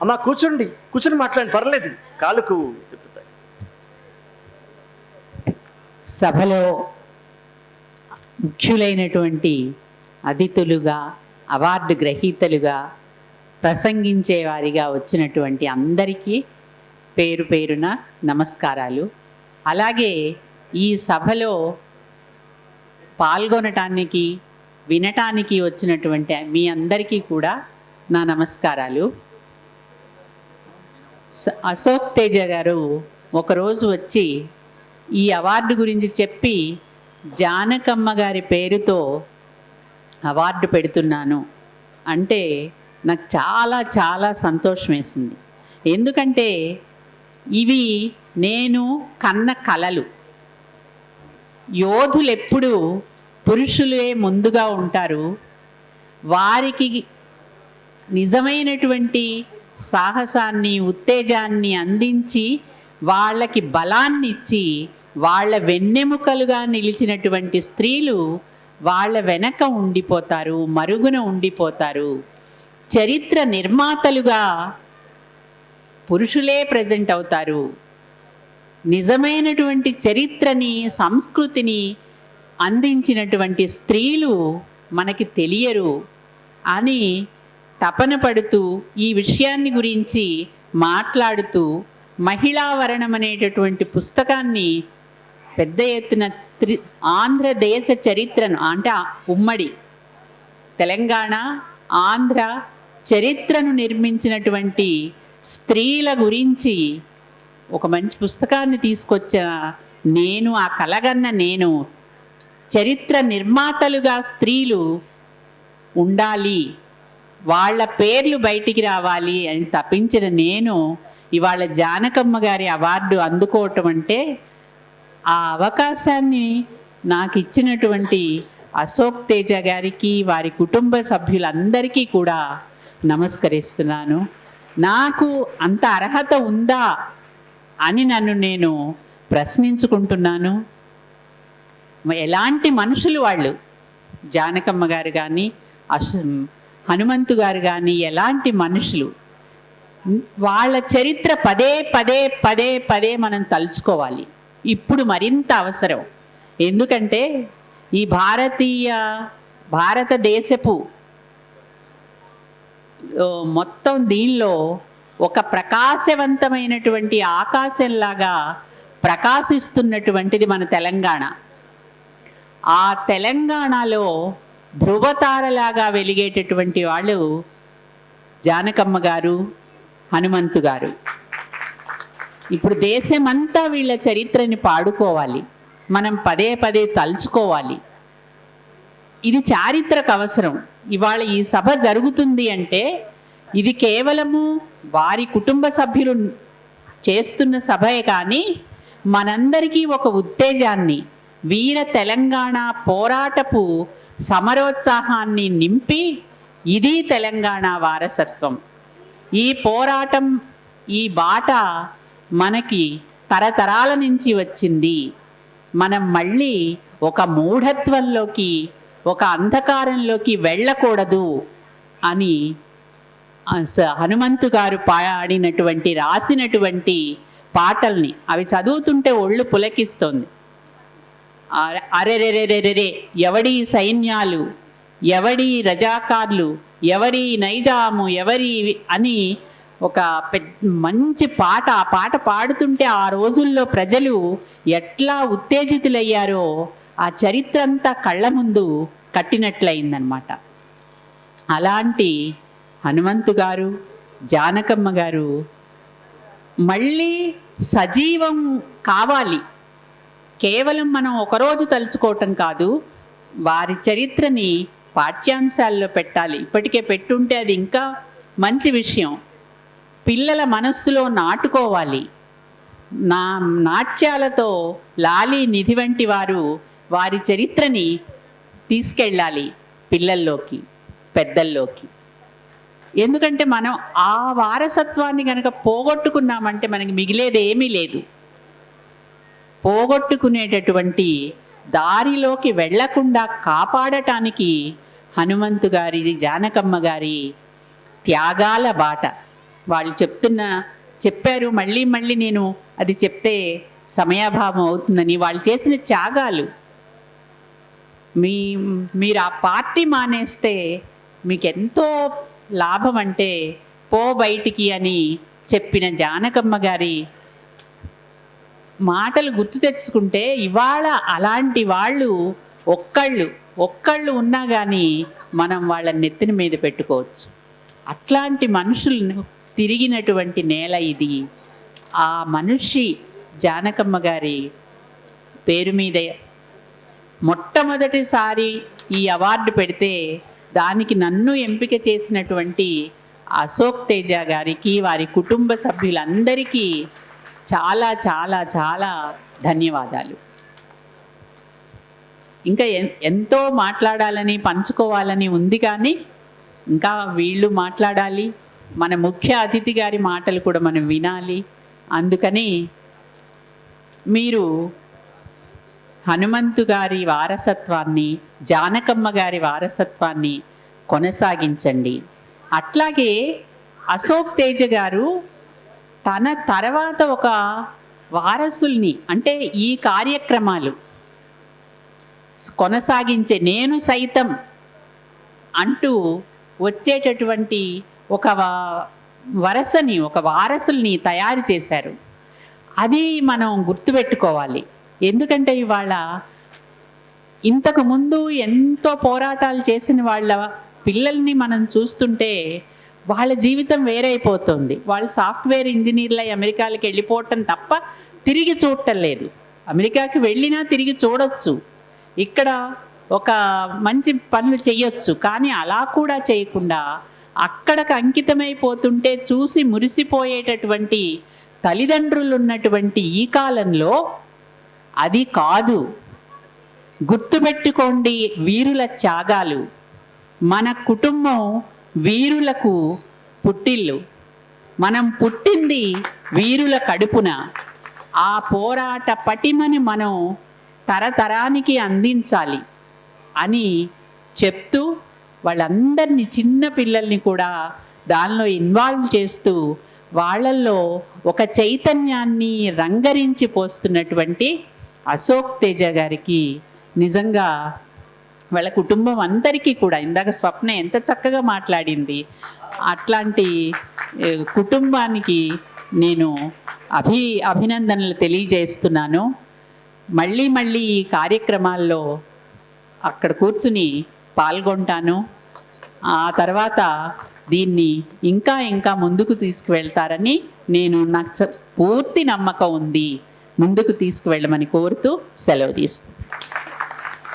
అమ్మ కూర్చోండి. కూర్చొని మాట్లాడండి. పర్లేదు. కాలుకు తిప్పుతాయి. సభలో ముఖ్యులైనటువంటి అతిథులుగా అవార్డు గ్రహీతలుగా ప్రసంగించేవారిగా వచ్చినటువంటి అందరికీ పేరు పేరున నమస్కారాలు. అలాగే ఈ సభలో పాల్గొనటానికి వినటానికి వచ్చినటువంటి మీ అందరికీ కూడా నా నమస్కారాలు. అశోక్ తేజ గారు ఒకరోజు వచ్చి ఈ అవార్డు గురించి చెప్పి జానకమ్మ గారి పేరుతో అవార్డు పెడుతున్నాను అంటే నాకు చాలా చాలా సంతోషం వేసింది. ఎందుకంటే ఇవి నేను కన్న కలలు. యోధులు ఎప్పుడు పురుషులే ముందుగా ఉంటారు. వారికి నిజమైనటువంటి సాహసాన్ని ఉత్తేజాన్ని అందించి వాళ్ళకి బలాన్ని ఇచ్చి వాళ్ళ వెన్నెముకలుగా నిలిచినటువంటి స్త్రీలు వాళ్ళ వెనక ఉండిపోతారు మరుగున ఉండిపోతారు. చరిత్ర నిర్మాతలుగా పురుషులే ప్రజెంట్ అవుతారు. నిజమైనటువంటి చరిత్రని సంస్కృతిని అందించినటువంటి స్త్రీలు మనకి తెలియరు. అని తపన పడుతూ ఈ విషయాన్ని గురించి మాట్లాడుతూ మహిళావరణం అనేటటువంటి పుస్తకాన్ని పెద్ద ఎత్తున స్త్రీ ఆంధ్రదేశ చరిత్రను అంటే ఉమ్మడి తెలంగాణ ఆంధ్ర చరిత్రను నిర్మించినటువంటి స్త్రీల గురించి ఒక మంచి పుస్తకాన్ని తీసుకొచ్చిన నేను ఆ కలగన్న నేను చరిత్ర నిర్మాతలుగా స్త్రీలు ఉండాలి. వాళ్ళ పేర్లు బయటికి రావాలి అని తప్పించిన నేను ఇవాళ జానకమ్మ గారి అవార్డు అందుకోవటం అంటే ఆ అవకాశాన్ని నాకు ఇచ్చినటువంటి అశోక్ తేజ గారికి వారి కుటుంబ సభ్యులందరికీ కూడా నమస్కరిస్తున్నాను. నాకు అంత అర్హత ఉందా అని నన్ను నేను ప్రశ్నించుకుంటున్నాను. ఎలాంటి మనుషులు వాళ్ళు? జానకమ్మ గారు కానీ అశ హనుమంతు గారు కానీ ఎలాంటి మనుషులు? వాళ్ళ చరిత్ర పదే పదే పదే పదే మనం తలుచుకోవాలి. ఇప్పుడు మరింత అవసరం. ఎందుకంటే ఈ భారతీయ భారతదేశపు మొత్తం దీనిలో ఒక ప్రకాశవంతమైనటువంటి ఆకాశంలాగా ప్రకాశిస్తున్నటువంటిది మన తెలంగాణ. ఆ తెలంగాణలో ధృవతారలాగా వెలిగేటటువంటి వాళ్ళు జానకమ్మ గారు హనుమంతు గారు. ఇప్పుడు దేశమంతా వీళ్ళ చరిత్రని పాడుకోవాలి. మనం పదే పదే తలుచుకోవాలి. ఇది చారిత్రక అవసరం. ఇవాళ ఈ సభ జరుగుతుంది అంటే ఇది కేవలము వారి కుటుంబ సభ్యులు చేస్తున్న సభయే కానీ మనందరికీ ఒక ఉత్తేజాన్ని. వీర తెలంగాణ పోరాటపు సమరోత్సాహాన్ని నింపి ఇది తెలంగాణ వారసత్వం. ఈ పోరాటం ఈ బాట మనకి తరతరాల నుంచి వచ్చింది. మనం మళ్ళీ ఒక మూఢత్వంలోకి ఒక అంధకారంలోకి వెళ్ళకూడదు అని స- హనుమంతు గారు పాడినటువంటి రాసినటువంటి పాటల్ని అవి చదువుతుంటే ఒళ్ళు పులకిస్తుంది. అరెరెరెరెరెరే ఎవడి సైన్యాలు ఎవడి రజాకార్లు ఎవరి నైజాము ఎవరి అని ఒక పెద్ద మంచి పాట ఆ పాట పాడుతుంటే ఆ రోజుల్లో ప్రజలు ఎట్లా ఉత్తేజితులయ్యారో ఆ చరిత్ర అంతా కళ్ళ ముందు కట్టినట్లయిందనమాట అలాంటి హనుమంతు గారు జానకమ్మ గారు మళ్ళీ సజీవం కావాలి. కేవలం మనం ఒకరోజు తలుచుకోవటం కాదు వారి చరిత్రని పాఠ్యాంశాల్లో పెట్టాలి. ఇప్పటికే పెట్టుంటే అది ఇంకా మంచి విషయం. పిల్లల మనస్సులో నాటుకోవాలి. నా నాట్యాలతో లాలి నిధి వంటి వారు వారి చరిత్రని తీసుకెళ్ళాలి పిల్లల్లోకి పెద్దల్లోకి. ఎందుకంటే మనం ఆ వారసత్వాన్ని కనుక పోగొట్టుకున్నామంటే మనకి మిగిలేదేమీ లేదు. పోగొట్టుకునేటటువంటి దారిలోకి వెళ్ళకుండా కాపాడటానికి హనుమంతు గారి జానకమ్మ గారి త్యాగాల బాట. వాళ్ళు చెప్తున్న చెప్పారు మళ్ళీ మళ్ళీ నేను అది చెప్తే సమయాభావం అవుతుందని వాళ్ళు చేసిన త్యాగాలు. మీ మీరు ఆ పార్టీ మానేస్తే మీకు ఎంతో లాభం అంటే పో బయటికి అని చెప్పిన జానకమ్మ గారి మాటలు గుర్తు తెచ్చుకుంటే ఇవాళ అలాంటి వాళ్ళు ఒక్కళ్ళు ఒక్కళ్ళు ఉన్నా కానీ మనం వాళ్ళ నెత్తిన మీద పెట్టుకోవచ్చు. అట్లాంటి మనుషులను తిరిగినటువంటి నేల ఇది. ఆ మనిషి జానకమ్మ గారి పేరు మీద. మొట్టమొదటిసారి ఈ అవార్డు పెడితే దానికి నన్ను ఎంపిక చేసినటువంటి అశోక్ తేజ గారికి వారి కుటుంబ సభ్యులందరికీ చాలా చాలా చాలా ధన్యవాదాలు. ఇంకా ఎన్- ఎంతో మాట్లాడాలని పంచుకోవాలని ఉంది కానీ ఇంకా వీళ్ళు మాట్లాడాలి. మన ముఖ్య అతిథి గారి మాటలు కూడా మనం వినాలి. అందుకని మీరు హనుమంతు గారి వారసత్వాన్ని జానకమ్మ గారి వారసత్వాన్ని కొనసాగించండి. అట్లాగే అశోక్ తేజ గారు తన తర్వాత ఒక వారసుల్ని అంటే ఈ కార్యక్రమాలు కొనసాగించే నేను సైతం అంటూ వచ్చేటటువంటి ఒక వరసని ఒక వారసుల్ని తయారు చేశారు. అది మనం గుర్తుపెట్టుకోవాలి. ఎందుకంటే ఇవాళ ఇంతకు ముందు ఎంతో పోరాటాలు చేసిన వాళ్ళ పిల్లల్ని మనం చూస్తుంటే వాళ్ళ జీవితం వేరైపోతుంది. వాళ్ళు సాఫ్ట్వేర్ ఇంజనీర్లై అమెరికాలకు వెళ్ళిపోవటం తప్ప తిరిగి చూడటం లేదు. అమెరికాకి వెళ్ళినా తిరిగి చూడొచ్చు. ఇక్కడ ఒక మంచి పనులు చేయొచ్చు కానీ అలా కూడా చేయకుండా అక్కడకు అంకితమైపోతుంటే చూసి మురిసిపోయేటటువంటి తల్లిదండ్రులు ఉన్నటువంటి ఈ కాలంలో అది కాదు. గుర్తుపెట్టుకోండి వీరుల త్యాగాలు. మన కుటుంబం వీరులకు పుట్టిల్లు. మనం పుట్టింది వీరుల కడుపున. ఆ పోరాట పటిమని మనం తరతరానికి అందించాలి అని చెప్తూ వాళ్ళందరినీ చిన్న పిల్లల్ని కూడా దానిలో ఇన్వాల్వ్ చేస్తూ వాళ్ళల్లో ఒక చైతన్యాన్ని రంగరించి పోస్తున్నటువంటి అశోక్ తేజ గారికి నిజంగా వాళ్ళ కుటుంబం అందరికీ కూడా ఇందాక స్వప్న ఎంత చక్కగా మాట్లాడింది. అట్లాంటి కుటుంబానికి నేను అభి అభినందనలు తెలియజేస్తున్నాను. మళ్ళీ మళ్ళీ ఈ కార్యక్రమాల్లో అక్కడ కూర్చుని పాల్గొంటాను. ఆ తర్వాత దీన్ని ఇంకా ఇంకా ముందుకు తీసుకువెళ్తారని నేను నాకు చ- పూర్తి నమ్మకం ఉంది. ముందుకు తీసుకువెళ్ళమని కోరుతూ సెలవు తీసుకుంటాను